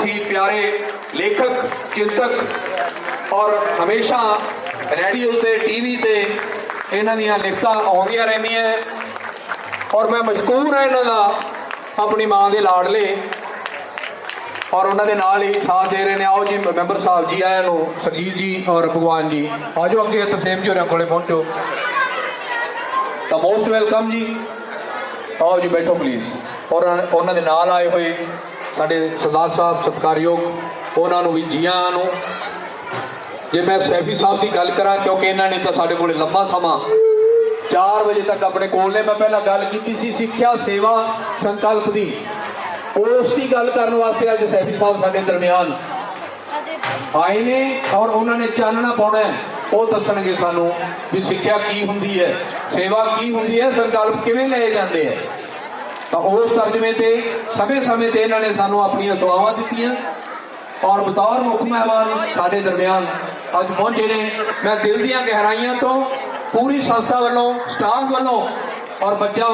ਬਹੁਤ ਹੀ ਪਿਆਰੇ ਲੇਖਕ ਚਿੰਤਕ ਔਰ ਹਮੇਸ਼ਾ ਰੇਡੀਓ ਤੇ ਟੀਵੀ ਤੇ ਇਹਨਾਂ ਦੀਆਂ ਲਿਖਤਾਂ ਆਉਂਦੀਆਂ ਰਹਿੰਦੀਆਂ ਔਰ ਮੈਂ ਮਸ਼ਕੂਰ ਹਾਂ ਇਹਨਾਂ ਦਾ ਆਪਣੀ ਮਾਂ ਦੇ ਲਾਡਲੇ ਔਰ ਉਹਨਾਂ ਦੇ ਨਾਲ ਹੀ ਸਾਥ ਦੇ ਰਹੇ ਨੇ ਆਓ ਜੀ ਮੈਂਬਰ ਸਾਹਿਬ ਜੀ ਆਇਆਂ ਨੂੰ ਸਰਜੀਤ ਜੀ ਔਰ ਭਗਵਾਨ ਜੀ ਆਜੋ ਅੱਗੇ ਤਰਸੇਮ ਜੀ ਹੋਰਾਂ ਕੋਲੇ ਪਹੁੰਚੋ ਤਾਂ ਮੋਸਟ ਵੈਲਕਮ ਜੀ ਆਓ ਜੀ ਬੈਠੋ ਪਲੀਜ਼ ਔਰ ਉਹਨਾਂ ਦੇ ਨਾਲ ਆਏ ਹੋਏ ਸਾਡੇ ਸਰਦਾਰ ਸਾਹਿਬ ਸਤਿਕਾਰਯੋਗ ਉਹਨਾਂ ਨੂੰ ਵੀ, ਜੀਆਂ ਨੂੰ। ਜੇ ਮੈਂ ਸੈਫੀ ਸਾਹਿਬ ਦੀ ਗੱਲ ਕਰਾਂ, ਕਿਉਂਕਿ ਇਹਨਾਂ ਨੇ ਤਾਂ ਸਾਡੇ ਕੋਲੇ ਲੰਮਾ ਸਮਾਂ 4 ਵਜੇ ਤੱਕ ਆਪਣੇ ਕੋਲ ਨੇ। ਮੈਂ ਪਹਿਲਾਂ ਗੱਲ ਕੀਤੀ ਸੀ ਸਿੱਖਿਆ, ਸੇਵਾ, ਸੰਕਲਪ ਦੀ। ਉਸ ਦੀ ਗੱਲ ਕਰਨ ਵਾਸਤੇ ਅੱਜ ਸੈਫੀ ਸਾਹਿਬ ਸਾਡੇ ਦਰਮਿਆਨ ਆਏ ਨੇ ਔਰ ਉਹਨਾਂ ਨੇ ਚਾਨਣਾ ਪਾਉਣਾ ਹੈ। ਉਹ ਦੱਸਣਗੇ ਸਾਨੂੰ ਵੀ ਸਿੱਖਿਆ ਕੀ ਹੁੰਦੀ ਹੈ, ਸੇਵਾ ਕੀ ਹੁੰਦੀ ਹੈ, ਸੰਕਲਪ ਕਿਵੇਂ ਲਏ ਜਾਂਦੇ ਹੈ। ਤਾਂ ਉਸ ਤਰਜਮੇ ਤੇ ਸਮੇਂ-ਸਮੇਂ ਤੇ ਇਹਨਾਂ ਨੇ ਸਾਨੂੰ ਆਪਣੀਆਂ ਸੁਆਵਾਂ ਦਿੱਤੀਆਂ। ਔਰ ਬਤੌਰ ਮੁੱਖ ਮਹਿਮਾਨ ਸਾਡੇ ਦਰਮਿਆਨ ਅੱਜ ਪਹੁੰਚੇ ਨੇ। ਮੈਂ ਦਿਲ ਦੀਆਂ ਗਹਿਰਾਈਆਂ ਤੋਂ ਪੂਰੀ ਸੰਸਥਾ ਵੱਲੋਂ ਸਟਾਫ ਵੱਲੋਂ ਔਰ ਬੱਚਾ